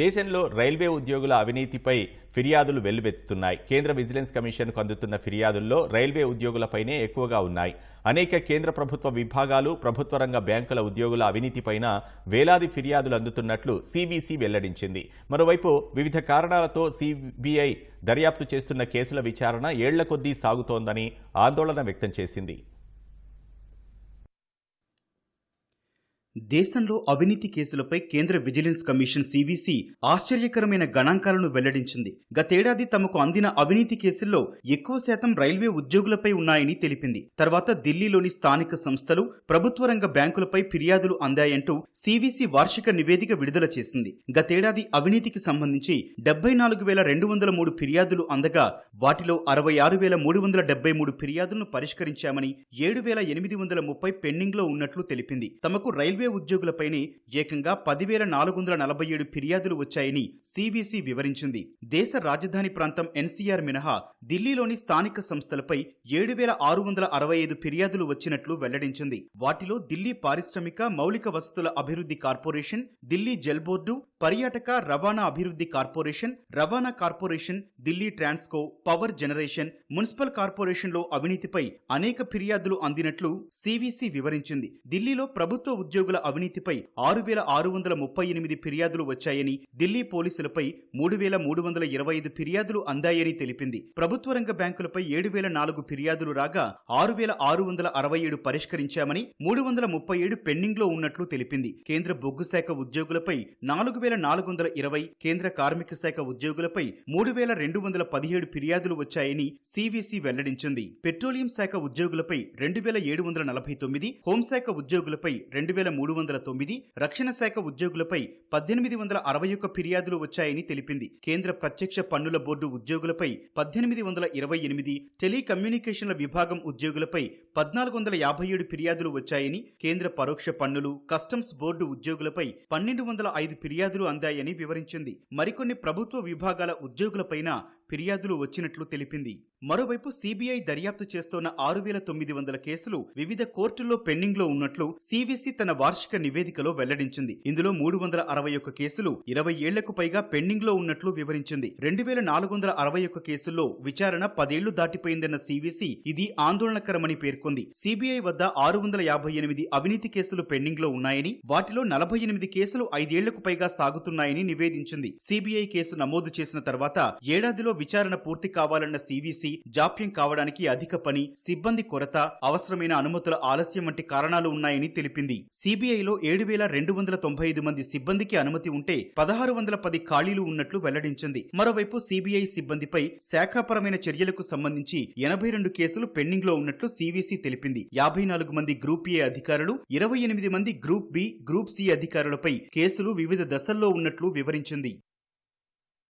దేశంలో రైల్వే ఉద్యోగుల అవినీతిపై ఫిర్యాదులు వెల్లువెత్తుతున్నాయి. కేంద్ర విజిలెన్స్ కమిషన్కు అందుతున్న ఫిర్యాదుల్లో రైల్వే ఉద్యోగులపైనే ఎక్కువగా ఉన్నాయి. అనేక కేంద్ర ప్రభుత్వ విభాగాలు ప్రభుత్వ రంగ బ్యాంకుల ఉద్యోగుల అవినీతిపైన వేలాది ఫిర్యాదులు అందుతున్నట్లు సిబిసి వెల్లడించింది. మరోవైపు వివిధ కారణాలతో సిబిఐ దర్యాప్తు చేస్తున్న కేసుల విచారణ ఏళ్ళ కొద్దీ సాగుతోందని ఆందోళన వ్యక్తం చేసింది. దేశంలో అవినీతి కేసులపై కేంద్ర విజిలెన్స్ కమిషన్ సివిసి ఆశ్చర్యకరమైన గణాంకాలను వెల్లడించింది. గతేడాది తమకు అందిన అవినీతి కేసుల్లో ఎక్కువ శాతం రైల్వే ఉద్యోగులపై ఉన్నాయని తెలిపింది. తర్వాత ఢిల్లీలోని స్థానిక సంస్థలు ప్రభుత్వ రంగ బ్యాంకులపై ఫిర్యాదులు అందాయంటూ సివిసి వార్షిక నివేదిక విడుదల చేసింది. గతేడాది అవినీతికి సంబంధించి డెబ్బై నాలుగు వేల రెండు వందల మూడు ఫిర్యాదులు అందగా వాటిలో అరవై ఆరు వేల మూడు వందల డెబ్బై మూడు ఫిర్యాదులను పరిష్కరించామని ఏడు వేల ఎనిమిది వందల ముప్పై పెండింగ్లో ఉన్నట్లు తెలిపింది. తమకు రైల్వే ఉద్యోగులపైనే ఏకంగా పదివేల నాలుగు వందల నలభై ఏడు ఫిర్యాదులు వచ్చాయని సివిసి వివరించింది. దేశ రాజధాని ప్రాంతం ఎన్సీఆర్ మినహా ఢిల్లీలోని స్థానిక సంస్థలపై ఏడు వేల ఆరు వందల అరవై ఐదు ఫిర్యాదులు వచ్చినట్లు వెల్లడించింది. వాటిలో ఢిల్లీ పారిశ్రామిక మౌలిక వసతుల అభివృద్ధి కార్పొరేషన్ ఢిల్లీ జల్ బోర్డు పర్యాటక రవాణా అభివృద్ధి కార్పొరేషన్ రవాణా corporation Delhi Transco power generation municipal కార్పొరేషన్లో అవినీతిపై అనేక ఫిర్యాదులు అందినట్లు సివిసి వివరించింది. ఢిల్లీలో ప్రభుత్వ ఉద్యోగుల అవినీతిపై ఆరు వేల ఆరు వందల ముప్పై ఎనిమిది ఫిర్యాదులు వచ్చాయని ఢిల్లీ పోలీసులపై మూడు వేల మూడు వందల ఇరవై ఐదు ఫిర్యాదులు అందాయని తెలిపింది. ప్రభుత్వ రంగ బ్యాంకులపై ఏడు వేల నాలుగు ఫిర్యాదులు రాగా ఆరు వేల ఆరు వందల అరవై ఏడు పరిష్కరించామని మూడు వందల ముప్పై ఏడు పెండింగ్లో ఉన్నట్లు తెలిపింది. కేంద్ర బొగ్గు శాఖ ఉద్యోగులపై నాలుగు వేల నాలుగు వందల ఇరవై కేంద్ర కార్మిక శాఖ ఉద్యోగులపై మూడు వేల రెండు వందల పదిహేడు ఫిర్యాదులు వచ్చాయని సివిసి వెల్లడించింది. పెట్రోలియం శాఖ ఉద్యోగులపై రెండు వేల ఏడు వందల నలభై తొమ్మిది హోంశాఖ ఉద్యోగులపై రెండు వేల మూడు వందల తొమ్మిది రక్షణ శాఖ ఉద్యోగులపై పద్దెనిమిది వందల అరవై ఒక్క ఫిర్యాదులు వచ్చాయని తెలిపింది. కేంద్ర ప్రత్యక్ష పన్నుల బోర్డు ఉద్యోగులపై పద్దెనిమిది వందల ఇరవై ఎనిమిది టెలికమ్యూనికేషన్ల విభాగం ఉద్యోగులపై పద్నాలుగు వందల యాభై ఏడు ఫిర్యాదులు వచ్చాయని కేంద్ర పరోక్ష పన్నులు కస్టమ్స్ బోర్డు ఉద్యోగులపై పన్నెండు వందల ఐదు ఫిర్యాదులు అందాయని వివరించింది. మరికొన్ని ప్రభుత్వ విభాగాల ఉద్యోగులపైన ఫిర్యాదులు వచ్చినట్లు తెలిపింది. మరోవైపు సిబిఐ దర్యాప్తు చేస్తోన్న ఆరు వేల తొమ్మిది వందల కేసులు వివిధ కోర్టుల్లో పెండింగ్లో ఉన్నట్లు సివిసి తన వార్షిక నివేదికలో వెల్లడించింది. ఇందులో మూడు వందల అరవై ఒక్క కేసులు ఇరవై ఏళ్ళకు పైగా పెండింగ్లో ఉన్నట్లు వివరించింది. రెండు వేల నాలుగు వందల అరవై ఒక్క కేసుల్లో విచారణ పదేళ్ళు దాటిపోయిందన్న సివిసి ఇది ఆందోళనకరమని పేర్కొంది. సిబిఐ వద్ద ఆరు వందల యాభై ఎనిమిది అవినీతి కేసులు పెండింగ్లో ఉన్నాయని వాటిలో నలభై ఎనిమిది కేసులు ఐదేళ్ళకు పైగా సాగుతున్నాయని నివేదించింది. సిబిఐ కేసు నమోదు చేసిన తర్వాత ఏడాదిలో విచారణ పూర్తి కావాలన్న సీవీసీ జాప్యం కావడానికి అధిక పని సిబ్బంది కొరత అవసరమైన అనుమతుల ఆలస్యం వంటి కారణాలు ఉన్నాయని తెలిపింది. సిబిఐలో ఏడు వేల రెండు వందల తొంభై ఐదు మంది సిబ్బందికి అనుమతి ఉంటే పదహారు వందల పది ఖాళీలు ఉన్నట్లు వెల్లడించింది. మరోవైపు సిబిఐ సిబ్బందిపై శాఖాపరమైన చర్యలకు సంబంధించి ఎనభై రెండు కేసులు పెండింగ్లో ఉన్నట్లు సివిసి తెలిపింది. యాభై నాలుగు మంది గ్రూప్ ఏ అధికారులు ఇరవై ఎనిమిది మంది గ్రూప్ బి గ్రూప్ సి అధికారులపై కేసులు వివిధ దశల్లో ఉన్నట్లు వివరించింది.